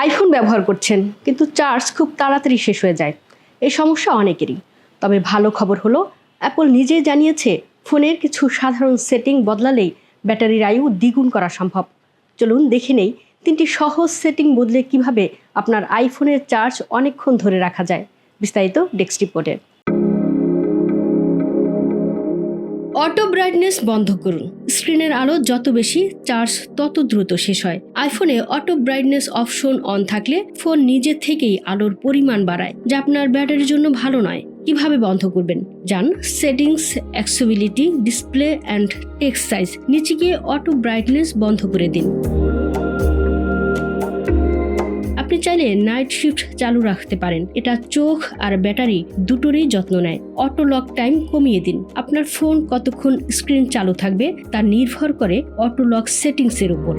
IPhone ব্যবহার করছেন, কিন্তু চার্জ খুব তাড়াতাড়ি শেষ হয়ে যায়। এই সমস্যা অনেকেরই। তবে ভালো খবর হলো অ্যাপল নিজেই জানিয়েছে, ফোনের কিছু সাধারণ সেটিং বদলালেই ব্যাটারির আয়ু দ্বিগুণ করা সম্ভব। চলুন দেখে নেই, তিনটি সহজ সেটিং বদলে কীভাবে আপনার আইফোনের চার্জ অনেকক্ষণ ধরে রাখা যায়। বিস্তারিত ডেস্ক রিপোর্টে অটো ব্রাইটনেস বন্ধ করুন। স্ক্রিনের আলো যত বেশি, চার্জ তত দ্রুত শেষ হয়। আইফোনে অটো ব্রাইটনেস অপশন অন থাকলে ফোন নিজে থেকেই আলোর পরিমাণ বাড়ায়, যা আপনার ব্যাটারির জন্য ভালো নয়। কীভাবে বন্ধ করবেন? যান, settings accessibility display, and text size নিচে গিয়ে অটো ব্রাইটনেস বন্ধ করে দিন। চাইলে নাইট শিফট চালু রাখতে পারেন। এটা চোখ আর ব্যাটারি দুটোরই যত্ন নেয়। অটো লক টাইম কমিয়ে দিন। আপনার ফোন কতক্ষণ স্ক্রিন চালু থাকবে তা নির্ভর করে অটো লক সেটিংসের উপর।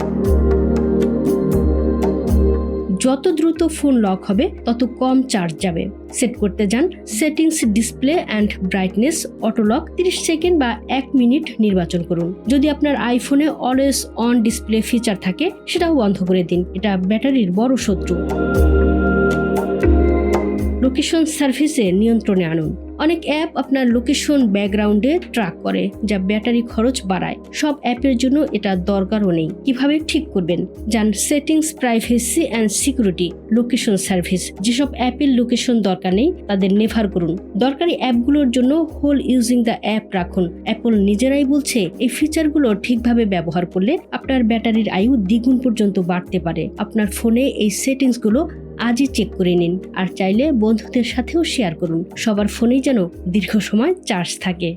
যত দ্রুত ফোন লক হবে, তত কম চার্জ যাবে। সেট করতে যান settings display and brightness auto lock তিরিশ সেকেন্ড বা এক মিনিট নির্বাচন করুন। যদি আপনার আইফোনে অলওয়েজ অন ডিসপ্লে ফিচার থাকে, সেটাও বন্ধ করে দিন। এটা ব্যাটারির বড় শত্রু। লোকেশন সার্ভিসে নিয়ন্ত্রণে আনুন। অনেক অ্যাপ আপনার লোকেশন ব্যাকগ্রাউন্ডে ট্র্যাক করে, যা ব্যাটারি খরচ বাড়ায়। সব অ্যাপের জন্য এটা দরকারও নেই। কীভাবে ঠিক করবেন? যান settings privacy and security location service যেসব অ্যাপের লোকেশন দরকার নেই, তাদের নেভার করুন। দরকারি অ্যাপগুলোর জন্য হোল ইউজিং দ্য অ্যাপ রাখুন। অ্যাপল নিজেরাই বলছে, এই ফিচারগুলো ঠিকভাবে ব্যবহার করলে আপনার ব্যাটারির আয়ু দ্বিগুণ পর্যন্ত বাড়তে পারে। আপনার ফোনে এই সেটিংসগুলো আজই চেক করে নিন আর চাইলে বন্ধুদের সাথেও শেয়ার করুন। সবার ফোনেই যেন দীর্ঘ সময় চার্জ থাকে।